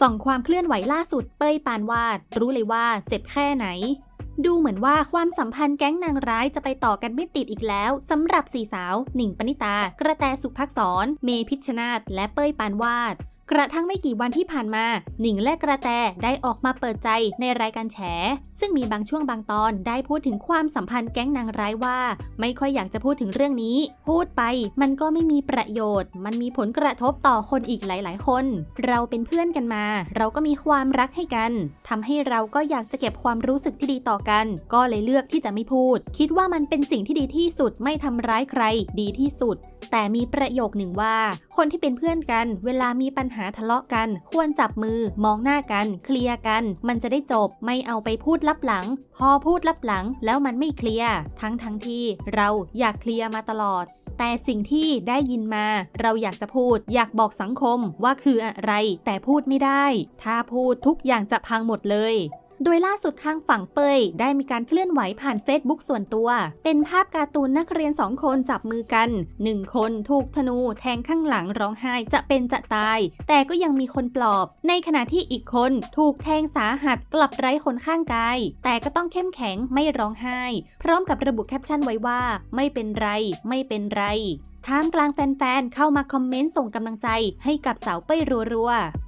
ส่องความเคลื่อนไหวล่าสุดเป้ยปานวาด รู้เลยว่าเจ็บแค่ไหน ดูเหมือนว่าความสัมพันธ์แก๊งนางร้ายจะไปต่อกันไม่ติดอีกแล้วสำหรับสี่สาว หนิงปณิตา กระแตสุภักษร เมพิชชนาธและเป้ยปานวาด กระทั่งไม่กี่วันที่ผ่านมาหนิงและกระแตได้ออกมาเปิดใจในรายการแฉ ซึ่งมีบางช่วงบางตอนได้พูดถึงความสัมพันธ์แก๊งนางร้ายว่า ไม่ค่อยอยากจะพูดถึงเรื่องนี้ พูดไปมันก็ไม่มีประโยชน์ มันมีผลกระทบต่อคนอีกหลาย ๆ คน เราเป็นเพื่อนกันมา เราก็มีความรักให้กันทำให้เราก็อยากจะเก็บความรู้สึกที่ดีต่อกัน ก็เลยเลือกที่จะไม่พูด คิดว่ามันเป็นสิ่งที่ดีที่สุดไม่ทำร้ายใคร ดีที่สุด แต่มีประโยคหนึ่งว่า คนที่เป็นเพื่อนกัน เวลามีปัญหาหาทะเลาะกัน ควรจับมือ มองหน้ากัน เคลียร์กัน มันจะได้จบ ไม่เอาไปพูดลับหลัง พอพูดลับหลังแล้วมันไม่เคลียร์ทั้งทั้งที่เราอยากเคลียร์มาตลอด แต่สิ่งที่ได้ยินมา เราอยากจะพูด อยากบอกสังคมว่าคืออะไร แต่พูดไม่ได้ ถ้าพูดทุกอย่างจะพังหมดเลย โดยล่าสุดทางฝั่งเปยได้มีการเคลื่อนไหวผ่าน Facebook ส่วนตัว เป็นภาพการ์ตูนนักเรียนสองคนจับมือกัน 1 คนถูกธนูแทงข้างหลังร้องไห้จะเป็นจะตาย แต่ก็ยังมีคนปลอบ ในขณะที่อีกคนถูกแทงสาหัสกลับไร้คนข้างกาย แต่ก็ต้องเข้มแข็งไม่ร้องไห้ พร้อมกับระบุแคปชั่นไว้ว่า ไม่เป็นไร ไม่เป็นไรท่ามกลางแฟนๆ เข้ามาคอมเมนต์ส่งกำลังใจให้กับสาวเป้ยรัวๆ